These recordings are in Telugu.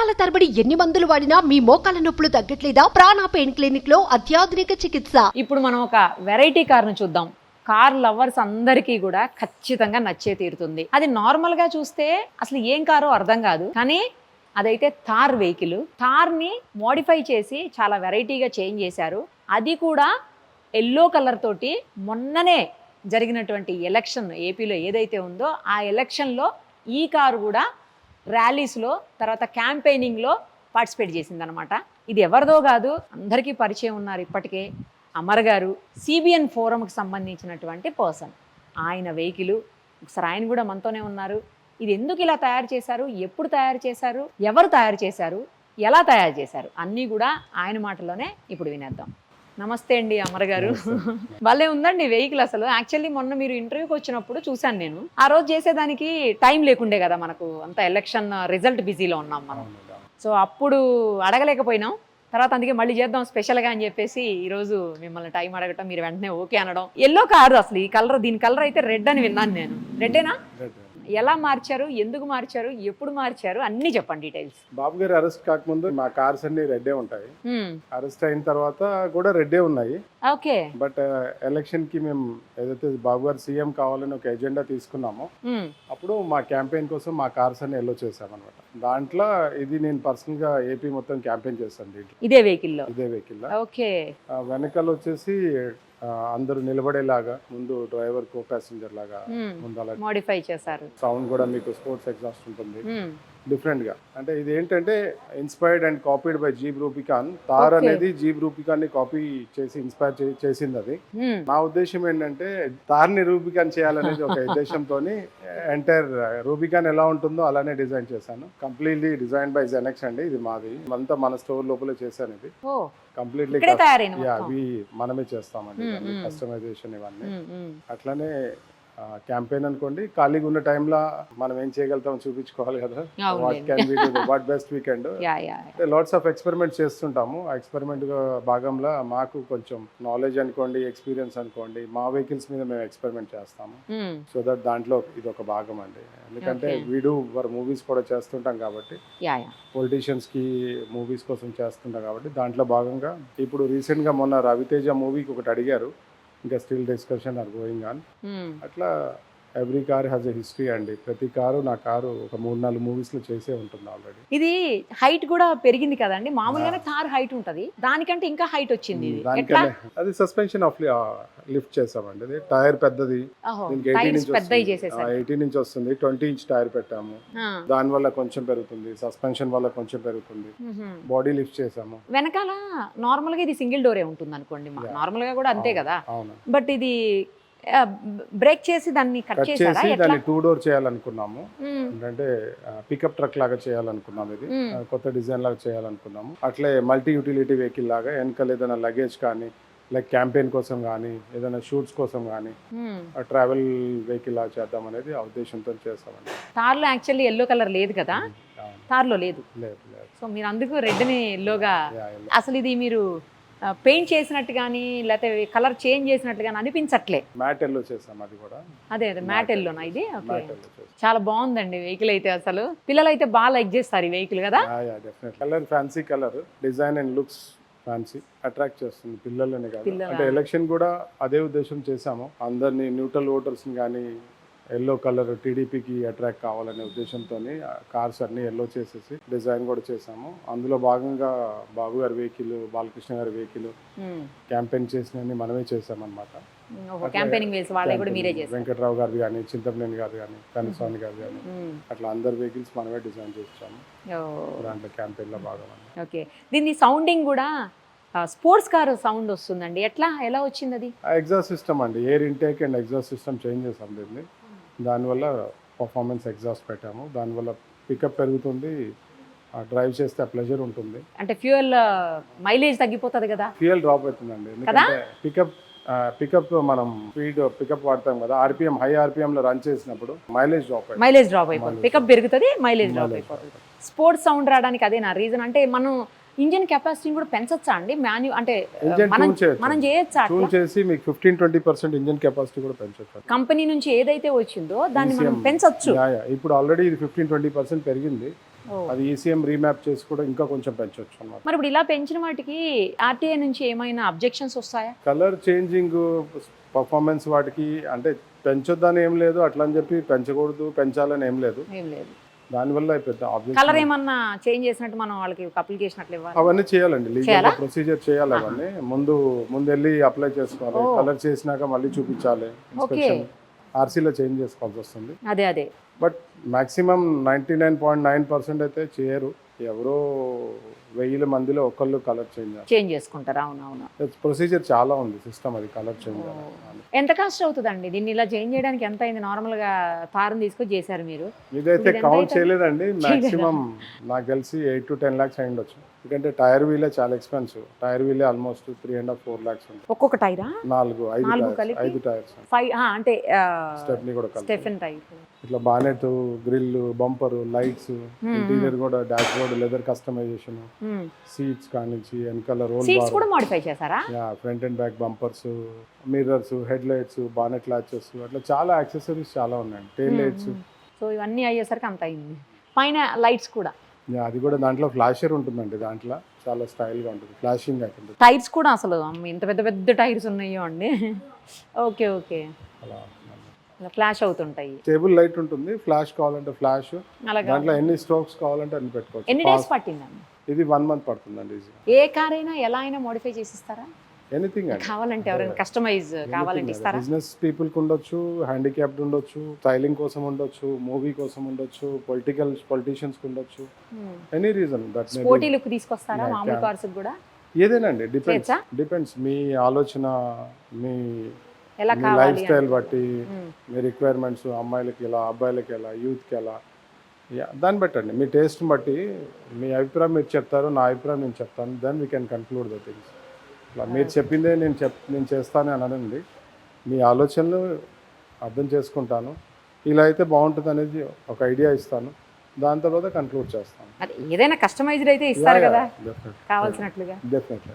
సంవత్సరాల తరబడి ఎన్ని మందులు వాడినా మీ మోకాల నొప్పులు తగ్గట్లేదా? ప్రాణ పెయిన్ క్లినిక్లో అత్యాధునిక చికిత్స. ఇప్పుడు మనం ఒక వెరైటీ కార్ను చూద్దాం. కార్ లవర్స్ అందరికీ కూడా ఖచ్చితంగా నచ్చే తీరుతుంది. అది నార్మల్గా చూస్తే అసలు ఏం కారో అర్థం కాదు. కానీ అదైతే థార్ వెహికల్. థార్ని మోడిఫై చేసి చాలా వెరైటీగా చేంజ్ చేశారు. అది కూడా ఎల్లో కలర్ తోటి మొన్ననే జరిగినటువంటి ఎలక్షన్ ఏపీలో ఏదైతే ఉందో ఆ ఎలక్షన్లో ఈ కారు కూడా ర్యాలీస్లో తర్వాత క్యాంపెయినింగ్లో పార్టిసిపేట్ చేసిందనమాట ఇది ఎవరిదో కాదు అందరికీ పరిచయం ఉన్నారు ఇప్పటికే అమర్ గారు సిబిఎన్ ఫోరంకి సంబంధించినటువంటి పర్సన్. ఆయన వెహికల్ ఒకసారి ఆయన కూడా మనతోనే ఉన్నారు. ఇది ఎందుకు ఇలా తయారు చేశారు ఎప్పుడు తయారు చేశారు ఎవరు తయారు చేశారు ఎలా తయారు చేశారు అన్నీ కూడా ఆయన మాటలోనే ఇప్పుడు వినేద్దాం. నమస్తే అండి అమర్ గారు. భలే ఉందండి వెహికల్ అసలు. యాక్చువల్లీ మొన్న మీరు ఇంటర్వ్యూకి వచ్చినప్పుడు చూశాను నేను. ఆ రోజు చేసేదానికి టైం లేకుండే కదా మనకు. అంత ఎలక్షన్ రిజల్ట్ బిజీలో ఉన్నాం మనం. సో అప్పుడు అడగలేకపోయినాం. తర్వాత అందుకే మళ్ళీ చేద్దాం స్పెషల్గా అని చెప్పేసి ఈరోజు మిమ్మల్ని టైం అడగటం మీరు వెంటనే ఓకే అనడం. ఎల్లో కారు అసలు ఈ కలర్ దీని కలర్ అయితే రెడ్ అని విన్నాను నేను. రెడ్డేనా ఎలా మార్చారు ఎందుకు మార్చారు ఎప్పుడు మార్చారు అన్నీ చెప్పండి డీటెయిల్స్ బాబు గారు అరెస్ట్ కాకముందు మా కార్స్ అన్ని రెడ్డే ఉంటాయి. అరెస్ట్ అయిన తర్వాత కూడా రెడ్డే ఉన్నాయి. ఓకే. బట్ ఎలక్షన్కి మేము ఏదైతే బాబు గారు సీఎం కావాలని ఒక ఎజెండా తీసుకున్నామో అప్పుడు మా క్యాంపెయిన్ కోసం మా కార్స్ అన్ని ఎల్లో చేసామన్నమాట దాంట్లో ఇది నేను పర్సనల్గా ఏపీ మొత్తం క్యాంపెయిన్ చేస్తాను దీంట్లో. ఇదే వెహికల్లో ఇదే వెహికల్ ఓకే. వెనకాల వచ్చేసి అందరూ నిలబడేలాగా ముందు డ్రైవర్ కో ప్యాసింజర్ లాగా ముందు అలా మోడిఫై చేశారు. సౌండ్ కూడా మీకు స్పోర్ట్స్ ఎగ్జాస్ట్ ఉంటుంది. మ్మ్. డిఫరెంట్గా అంటే ఇది ఏంటంటే inspired and copied by jeep రూపికాన్ తార్. అనేది జీబ్ రూపికాన్ని కాపీ చేసి ఇన్స్పైర్ చేసింది అది. నా ఉద్దేశం ఏంటంటే తార్ని రూబికాన్ చేయాలనేది ఒక ఉద్దేశంతో ఎంటైర్ రూబికాన్ ఎలా ఉంటుందో అలానే డిజైన్ చేశాను కంప్లీట్లీ డిజైన్ బై జెనెక్స్ అండి ఇది మాది అంతా మన స్టోర్ లోపలే చేశాను ఇది కంప్లీట్లీ. అవి మనమే చేస్తామండి. కస్టమైజేషన్ ఇవన్నీ. అట్లానే క్యాంపెయిన్ అనుకోండి ఖాళీగా ఉన్న టైంలో మనం ఏం చేయగలుగుతాం చూపించుకోవాలి కదా. What. Can be what best weekend lots of experiment చేస్తుంటాము. ఆ ఎక్స్పెరిమెంట్ భాగంలో మాకు కొంచెం నాలెడ్జ్ అనుకోండి ఎక్స్పీరియన్స్ అనుకోండి మా వెహికల్స్ మీద మేము ఎక్స్పెరిమెంట్ చేస్తాము. సో దట్ దాంట్లో ఇది ఒక భాగం అండి. ఎందుకంటే. వీడు వర్ మూవీస్ కూడా చేస్తుంటాం కాబట్టి పొలిటీషియన్స్కి మూవీస్ కోసం చేస్తుంటాం కాబట్టి దాంట్లో భాగంగా ఇప్పుడు రీసెంట్గా మొన్న రవితేజ మూవీకి ఒకటి అడిగారు. ఇంకా still discussion are going on hmm. అట్లా every car has a history అండి ప్రతి కారు నా కారు ఒక మూడు నాలుగు మూవీస్లో చేసే ఉంటుంది ఆల్రెడీ ఇది హైట్ కూడా పెరిగింది కదండి. మామూలుగానే థార్ హైట్ ఉంటది. దానికంటే ఇంకా హైట్ వచ్చింది ఇది. ఎట్లా? దానికనే అది సస్పెన్షన్ ఆఫ్ లిఫ్ట్ చేసామండి. టైర్ పెద్దది. ఓహో దీనికి ఎయిటీన్ టైర్స్ ఇంచ్ పెద్దవి చేసేసారు. ఎయిటీన్ ఇంచ్ వస్తుంది. ట్వంటీ ఇంచ్ టైర్ పెట్టాము. ఆ. దాని వల్ల కొంచెం పెరుగుతుంది. సస్పెన్షన్ వల్ల కొంచెం పెరుగుతుంది. బాడీ లిఫ్ట్ చేసాము. వెనకాల నార్మల్గా ఇది సింగిల్ డోరే ఉంటుంది అనుకోండి. నార్మల్గా కూడా అంతే కదా. అవును. బట్ ఇది బ్రేక్ చేసి దాన్ని కట్ చేసి దాన్ని టూ డోర్ చేయాలనుకున్నాము. ఏంటంటే పికప్ ట్రక్ లాగా చేయాలనుకున్నాం ఇది. కొత్త డిజైన్ లాగా చేయాలనుకున్నాము. అట్లే మల్టీ యూటిలిటీ వెహికల్ లాగా వెనకాల ఏదైనా లగేజ్ కానీ లైక్ క్యాంపెయిన్ కోసం కానీ ఏదైనా షూట్స్ కోసం కానీ. ట్రావెల్ వెహికల్ లాగా చేద్దాం అనేది ఆ ఉద్దేశంతో చేస్తామండి. తార్లో యాక్చువల్లీ ఎల్లో కలర్ లేదు కదా. తార్లో లేదు. లేదు సో మీరు అందుకు రెడ్ని ఎల్లోగా. అసలు ఇది మీరు పెయింట్ చేసినట్టు కానీ లేకపోతే కలర్ చేంజ్ చేసినట్టు కానీ అనిపించట్లే. మ్యాట్ ఎల్లో చేసాం అది కూడా. అదే అదే మ్యాట్ ఎల్లోనా ఇది? చాలా బాగుందండి వెహికల్ అయితే అసలు. పిల్లలు అయితే బాగా లైక్ చేస్తారు ఈ వెహికల్ కదా? Colour fancy colour design and looks fancy attract చేస్తుంది పిల్లలని కాదు? అంటే ఎలక్షన్ కూడా అదే ఉద్దేశం చేశాము. అందరినీ న్యూట్రల్ ఓటర్స్ని కానీ ఎల్లో కలర్ టీడీపీకి అట్రాక్ట్ కావాలనే ఉద్దేశంతో కార్స్ అన్ని ఎల్లో చేసేసి డిజైన్ కూడా చేశాము. అందులో భాగంగా బాబు గారి వెహికల్ బాలకృష్ణ గారి వెహికల్ క్యాంపెయిన్ చేసినవి మనమే మీరే చేస్తారు వెంకట్రావు గారు కానీ చింతమనేని గారు కానీ కనిస్వామి గారు కానీ. అట్లా అందరి వెహికల్స్ మనమే డిజైన్ చేసాము. ఓ, దాంట్లో క్యాంపెయిన్లో భాగం అని ఓకే. దీని సౌండింగ్ కూడా స్పోర్ట్స్ కార్ సౌండ్ వస్తుందండి. ఎట్లా ఎలా వచ్చింది అది ఎగ్జాస్ట్ సిస్టమ్ అండి. Air intake and exhaust system change చేసాం దీన్ని. దానివల్ల పర్ఫార్మెన్స్ ఎగ్జాస్ట్ పెట్టాము. దానివల్ల పికప్ పెరుగుతుంది. డ్రైవ్ చేస్తే ప్లెజర్ ఉంటుంది. అంటే ఫ్యూయల్ మైలేజ్ తగ్గిపోతుంది కదా? ఫ్యూయల్ డ్రాప్ అవుతుందండి. ఎందుకంటే పికప్ పికప్ మనం స్పీడ్ పికప్ వాడతాం కదా. ఆర్పిఎం హై ఆర్పిఎం లో రన్ చేసినప్పుడు మైలేజ్ డ్రాప్ మైలేజ్ డ్రాప్ అయిపోతుంది. పికప్ పెరుగుతుంది మైలేజ్ డ్రాప్ అయిపోతుంది. స్పోర్ట్స్ సౌండ్ రావడానికి అదే నా రీజన్ అంటే మనం ఇంజిన్ కెపాసిటీని కూడా పెంచొచ్చా అండి? మాన్యు అంటే మనం మనం చేయొచ్చా ట్యూన్ చేసి మీకు fifteen twenty percent engine capacity కూడా పెంచొచ్చు. కంపెనీ నుంచి ఏదైతే వచ్చిందో దాన్ని మనం. పెంచొచ్చు. ఇప్పుడు ఆల్రెడీ ఇది ఫిఫ్టీన్ ట్వంటీ పర్సెంట్ పెరిగింది. అది ఈసీఎం రీమ్యాప్ చేసి కూడా ఇంకా కొంచెం పెంచవచ్చు అన్నమాట. మరి ఇప్పుడు ఇలా పెంచిన వాటికి ఆర్టీఐ నుంచి ఏమైనా అబ్జెక్షన్స్ వస్తాయా? కలర్ చేంజింగ్ పర్ఫార్మెన్స్ వాటికి అంటే పెంచొద్దని ఏం లేదు అట్లా అని చెప్పి పెంచకూడదు పెంచాలని ఏం లేదు. దానివల్ల పెద్ద కలర్ ఏమన్నా చేంజ్ చేసినట్టు మనం వాళ్ళకి అట్లా ఇవ్వాలి? అవన్నీ చేయాలండి లీగల్? ప్రొసీజర్ చేయాలి అవన్నీ. ముందు ముందు వెళ్ళి అప్లై చేసుకోవాలి. కలర్ చేసినాక మళ్ళీ చూపించాలి ఇన్స్పెక్షన్ ఆర్సీలో చేంజ్ చేసుకోవాల్సి వస్తుంది. అదే అదే. But maximum ninety nine point nine percent అయితే చేయరు. ఎవరో వెయ్యిల మందిలో ఒకళ్ళు కలర్ చేంజ్ చేంజ్ చేసుకుంటారు. అవునవును ప్రొసీజర్ చాలా ఉంది సిస్టమ్ అది కలర్ చేంజ్ ఎంత కాస్ట్ అవుతుందండి? దీన్ని ఇలా చేంజ్ చేయడానికి ఎంత అయింది? నార్మల్గా తారం తీసుకొని చేశారు మీరు. ఇదైతే కౌంట్? చేయలేదండి. మాక్సిమం నాకు తెలిసి ఎయిట్ టు టెన్ ల్యాక్స్ అయి ఉండొచ్చు ఎందుకంటే టైర్ వీలే చాలా ఎక్స్పెన్సివ్. టైర్ వీలే almost three and half four ఉంటుంది ఒక్కొక్క టైరా? నాలుగు ఐదు టైర్స్? ఐదు టైర్స్. ఫైవ్ అంటే స్టెప్ని కూడా స్టెఫెన్ టైర్. ఇట్లా bonnet grille bumper lights interior కూడా dashboard leather customisation seats కానించి వెనకాల రోల్ సీట్స్ కూడా మాడిఫై చేశారా? Front and back bumpers mirrors head lights bonnet latches అట్లా చాలా యాక్సెసరీస్ చాలా ఉన్నాయండి. Tile lights. సో ఇవన్నీ అయ్యేసరికి అంత అయింది. పైన లైట్స్ కూడా. అది కూడా దాంట్లో ఫ్లాషర్ ఉంటుందండి దాంట్లో చాలా స్టైల్గా ఉంటుంది ఫ్లాషింగ్ అవుతుంది టైర్స్ కూడా అసలు ఇంత పెద్ద పెద్ద టైర్స్ ఉన్నాయో అండి. Okay okay. అలా ఫ్లాష్ అవుతుంటాయి. టేబుల్ లైట్ ఉంటుంది ఫ్లాష్ కావాలంటే ఫ్లాష్ దాంట్లో ఎన్ని స్ట్రోక్స్ కావాలంటే అన్ని ఎన్ని పెట్టుకోవచ్చు డేస్ Fast- పట్టిందండి? ఇది వన్ మంత్ పడుతుందండి ఏ కార్ అయినా ఎలా అయినా మోడిఫై చేసిస్తారా? ఎనీథింగ్ కావాలంటే ఎవరైనా కస్టమైజ్ కావాలంటే ఇస్తారా? బిజినెస్ పీపుల్కి ఉండొచ్చు హ్యాండిక్యాప్డ్ ఉండొచ్చు స్టైలింగ్ కోసం ఉండొచ్చు మూవీ కోసం ఉండొచ్చు పొలిటికల్ పొలిటీషియన్స్కి ఉండొచ్చు. Any reason that sporty look తీసుకొస్తారా మామూలు. కార్స్ కూడా? ఏదేనండి? డిపెండ్స్? డిపెండ్స్ మీ ఆలోచన మీ లైఫ్ స్టైల్. బట్టి మ్మ్. మీ రిక్వైర్మెంట్స్ అమ్మాయిలకి ఎలా అబ్బాయిలకి ఎలా యూత్కి ఎలా. యా, దాన్ని బట్టండి. మీ టేస్ట్ని బట్టి మీ అభిప్రాయం మీరు చెప్తారు నా అభిప్రాయం నేను చెప్తాను. Then we can conclude the things ఇట్లా మీరు చెప్పిందే నేను చెప్ నేను చేస్తాను అని అనండి మీ ఆలోచనలు అర్థం చేసుకుంటాను. ఇలా అయితే బాగుంటుంది అనేది ఒక ఐడియా ఇస్తాను. దాని తర్వాత కన్క్లూడ్ చేస్తాను. అదే ఏదైనా కస్టమైజ్డ్ అయితే ఇస్తారు కదా? కావాల్సినట్లుగా. డెఫినెట్లీ.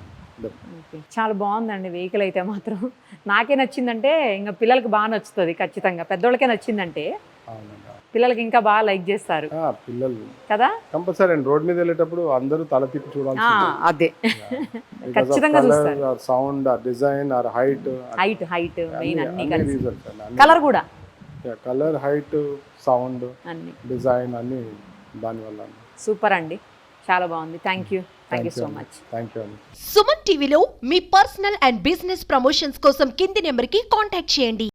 చాలా బాగుందండి వెహికల్ అయితే మాత్రం. నాకే నచ్చిందంటే ఇంకా పిల్లలకి బాగా నచ్చుతుంది ఖచ్చితంగా. పెద్దోళ్ళకే నచ్చిందంటే పిల్లలకి ఇంకా బాగా లైక్ చేస్తారు. ఆ, పిల్లలు. కదా? కంపల్సరీ అండి రోడ్ మీద వెళ్ళేటప్పుడు అందరూ తల తిప్పి ఆ, చూడాల్సి అదే. ఖచ్చితంగా చూస్తారు. Sound or design or height height height main అన్ని కలర్ కూడా. కలర్ హైట్ సౌండ్ అన్ని. డిజైన్ అన్ని దానివల్ల సూపర్ అండి. చాలా బాగుంది. Thank you thank you so much thank you అండి. సుమన్ టీవీలో మీ పర్సనల్ అండ్ బిజినెస్ ప్రమోషన్స్ కోసం కింది నెంబర్కి కాంటాక్ట్ చేయండి.